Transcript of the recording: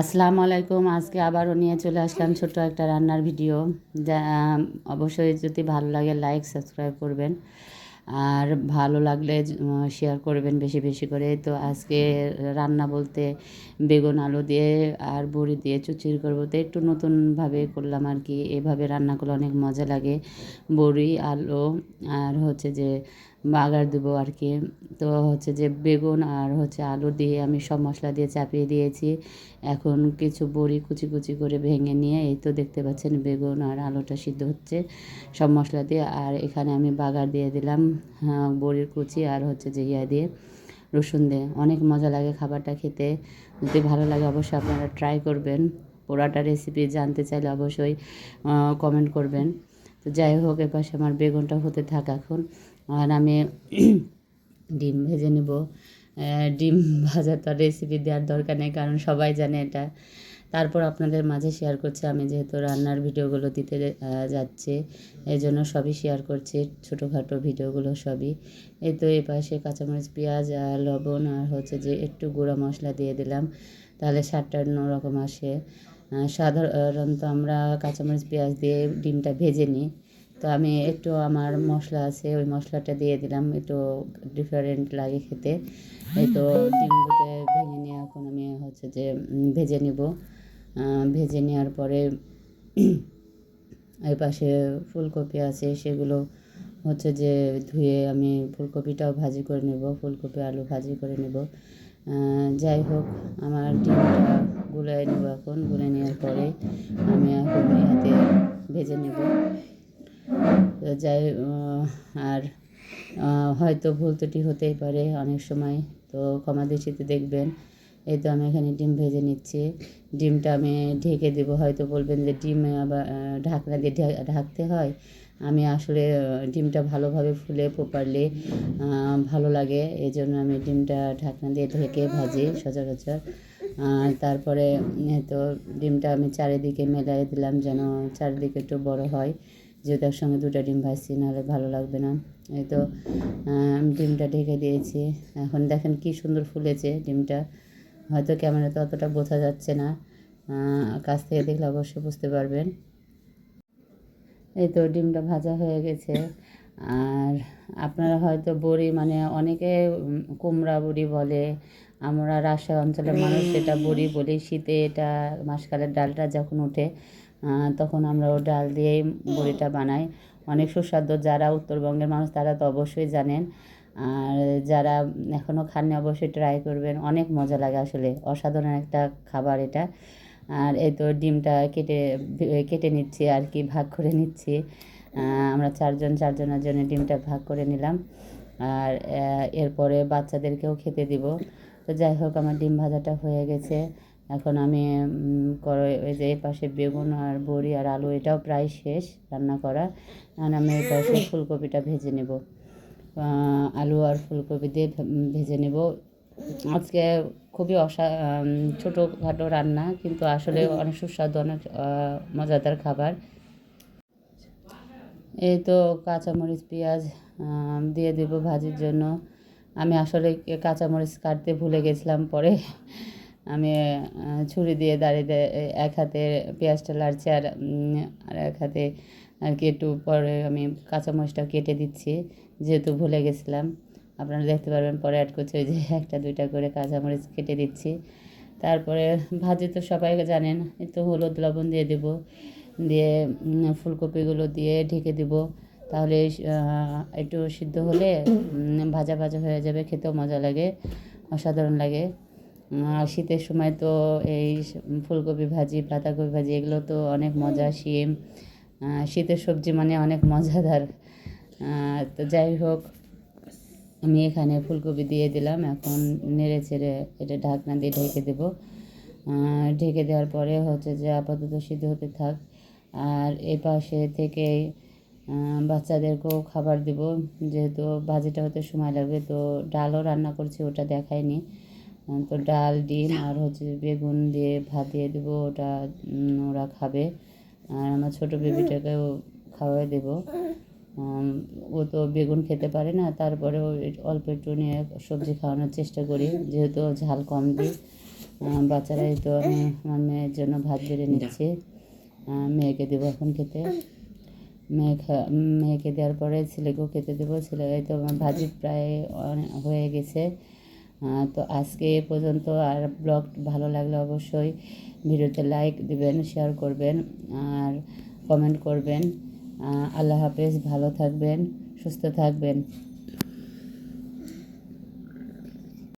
আসসালামু আলাইকুম, আজকে আবারও নিয়ে চলে আসলাম ছোট্ট একটা রান্নার ভিডিও। যা, অবশ্যই যদি ভালো লাগে লাইক, সাবস্ক্রাইব করবেন। আর ভালো লাগলে শেয়ার করবেন বেশি বেশি করে। তো আজকে রান্না বলতে বেগুন, আলু দিয়ে আর বড়ি দিয়ে চুচির করব। তো একটু নতুনভাবে করলাম আর কি। এভাবে রান্না করলে অনেক মজা লাগে। বড়ি, আলু আর হচ্ছে যে বাগার দেবো আর কি। তো হচ্ছে যে বেগুন আর হচ্ছে আলু দিয়ে আমি সব মশলা দিয়ে চাপিয়ে দিয়েছি। এখন কিছু বড়ি কুচি কুচি করে ভেঙে নিয়ে এই তো দেখতে পাচ্ছেন বেগুন আর আলুটা সিদ্ধ হচ্ছে সব মশলা দিয়ে। আর এখানে আমি বাগার দিয়ে দিলাম হ্যাঁ, বড়ির কুচি আর হচ্ছে যে ইয়া দিয়ে রসুন দিয়ে। অনেক মজা লাগে খাবারটা খেতে। যদি ভালো লাগে অবশ্যই আপনারা ট্রাই করবেন। পোড়াটা রেসিপি জানতে চাইলে অবশ্যই কমেন্ট করবেন। তো যাই হোক এপাশে আমার বেগুনটা হতে থাক এখন। আর আমি ডিম ভেজে নেব। ডিম ভাজা তো রেসিপি দেওয়ার দরকার নেই, কারণ সবাই জানে এটা। তারপর আপনাদের মাঝে শেয়ার করছি, আমি যেহেতু রান্নার ভিডিওগুলো দিতে যাচ্ছে, এই জন্য সবই শেয়ার করছি, ছোটোখাটো ভিডিওগুলো সবই। এই তো এই পাশে কাঁচামরিচ, পেঁয়াজ আর লবণ, আর হচ্ছে যে একটু গুঁড়া মশলা দিয়ে দিলাম, তাহলে স্বাদটা অন্যরকম আসে। সাধারণত আমরা কাঁচামরিচ, পেঁয়াজ দিয়ে ডিমটা ভেজে নিই। তো আমি একটু আমার মশলা আছে, ওই মশলাটা দিয়ে দিলাম একটু ডিফারেন্ট লাগে খেতে। এই তো ডিম দুটো ভেঙে নিয়ে এখন আমি হচ্ছে যে ভেজে নিব। ভেজে নেওয়ার পরে এই পাশে ফুলকপি আছে সেগুলো হচ্ছে যে ধুয়ে আমি ফুলকপিটাও ভাজি করে নেব, ফুলকপি, আলু ভাজি করে নেব। যাই হোক, আমার ডিমটা গুলাই নেব এখন, গুলে নেওয়ার পরে আমি এখন হাতে ভেজে নেব। যাই আর হয়তো ভুল ত্রুটি হতেই পারে অনেক সময়, তো ক্ষমা দৃষ্টিতে দেখবেন। এই তো আমি এখানে ডিম ভেজে নিচ্ছি। ডিমটা আমি ঢেকে দেবো, হয়তো বলবেন যে ডিম আবার ঢাকনা দিয়ে ঢাকতে হয়? আমি আসলে ডিমটা ভালোভাবে ফুলে প্রপারলি ভালো লাগে এই জন্য আমি ডিমটা ঢাকনা দিয়ে ঢেকে ভাজি সচরাচর। তারপরে তো ডিমটা আমি চারিদিকে মেলাই দিলাম যেন চারিদিকে একটু বড় হয়, যেহেতু একসঙ্গে দুটো ডিম ভাজছি, নাহলে ভালো লাগবে না। এই তো ডিমটা ঢেকে দিয়েছি। এখন দেখেন কি সুন্দর ফুলেছে ডিমটা। হয়তো ক্যামেরাতে অতটা বোঝা যাচ্ছে না। কাছ থেকে দেখলে অবশ্যই বুঝতে পারবেন। এই তো ডিমটা ভাজা হয়ে গেছে। আর আপনারা হয়তো বড়ি মানে অনেকে কুমড়া বড়ি বলে, আমরা রাজশাহী অঞ্চলের মানুষ সেটা বড়ি বলি, শীতে এটা, মাসকালের ডালটা যখন ওঠে তখন আমরা ও ডাল দিয়েই বড়িটা বানাই। অনেক সুস্বাদু, যারা উত্তরবঙ্গের মানুষ, তারা তো অবশ্যই জানেন। আর যারা এখনও খাননি, অবশ্যই ট্রাই করবেন। অনেক মজা লাগে আসলে। অসাধারণ একটা খাবার এটা। আর এই তো ডিমটা কেটে কেটে নিচ্ছি আর কি, ভাগ করে নিচ্ছি। আমরা চারজন, চারজনের জন্য ডিমটা ভাগ করে নিলাম। আর এরপরে বাচ্চাদেরকেও খেতে দিব। তো যাই হোক, আমার ডিম ভাজাটা হয়ে গেছে। এখন আমি ওই যে পাশে বেগুন আর বড়ি আর আলু, এটাও প্রায় শেষ রান্না করা। এখন আমি এই পাশে ফুলকপিটা ভেজে নেব। আলু আর ফুলকপি দিয়ে ভেজে নেব। আজকে খুবই অসা ছোটোখাটো রান্না, কিন্তু আসলে অনেক সুস্বাদু, অনেক মজাদার খাবার। এই তো কাঁচামরিচ, পেঁয়াজ দিয়ে দেবো ভাজির জন্য। আমি আসলে কাঁচামরিচ কাটতে ভুলে গেছিলাম পরে। আমি ছুরি দিয়ে দাঁড়িয়ে এক হাতে পেঁয়াজটা লাড়ছি আর আর এক হাতে আর কি একটু পরে আমি কাঁচামরিচটা কেটে দিচ্ছি, যেহেতু ভুলে গেছিলাম। আপনারা দেখতে পারবেন পরে অ্যাড করছি ওই যে একটা, দুইটা করে কাঁচামরিচ কেটে দিচ্ছি। তারপরে ভাজি তো সবাই জানেন একটু হলুদ লবণ দিয়ে দেবো, দিয়ে ফুলকপিগুলো দিয়ে ঢেকে দেবো। তাহলে একটু সিদ্ধ হলে ভাজা ভাজা হয়ে যাবে, খেতেও মজা লাগে, অসাধারণ লাগে। শীতের সময় তো এই ফুলকপি ভাজি পাতাকপি ভাজি, এগুলো তো অনেক মজা, শিম শীতের সবজি মানে অনেক মজাদার। তো যাই হোক, আমি এখানে ফুলকপি দিয়ে দিলাম। এখন নেড়ে ছেড়ে এটা ঢাকনা দিয়ে ঢেকে দেবো। ঢেকে দেওয়ার পরে হচ্ছে যে আপাতত সিদ্ধ হতে থাক। আর এ পাশে থেকে বাচ্চাদেরকেও খাবার দেব। যেহেতু ভাজিটা হতে সময় লাগবে, তো ডালও রান্না করছি, ওটা দেখায়নি তো ডাল, ডিম আর হচ্ছে বেগুন দিয়ে ভাত দিয়ে দেবো। ওটা ওরা খাবে। আর আমার ছোটো বেবিটাকেও খাওয়াই দেবো। ও তো বেগুন খেতে পারে না তারপরেও অল্প একটু নিয়ে সবজি খাওয়ানোর চেষ্টা করি যেহেতু ঝাল কম দিই। বাচ্চারা এই তো আমি আমার মেয়ের জন্য ভাত বেড়ে নিচ্ছি। মেয়েকে দেবো এখন খেতে। মেয়ে খা- মেয়েকে দেওয়ার পরে ছেলেকেও খেতে দেবো। ছেলে তো আমার ভাজি প্রায় হয়ে গেছে। তো আজকে এ পর্যন্ত আর ব্লগ ভালো লাগলে অবশ্যই ভিডিওতে লাইক দিবেন শেয়ার করবেন আর কমেন্ট করবেন। আল্লাহ হাফেজ, ভালো থাকবেন, সুস্থ থাকবেন।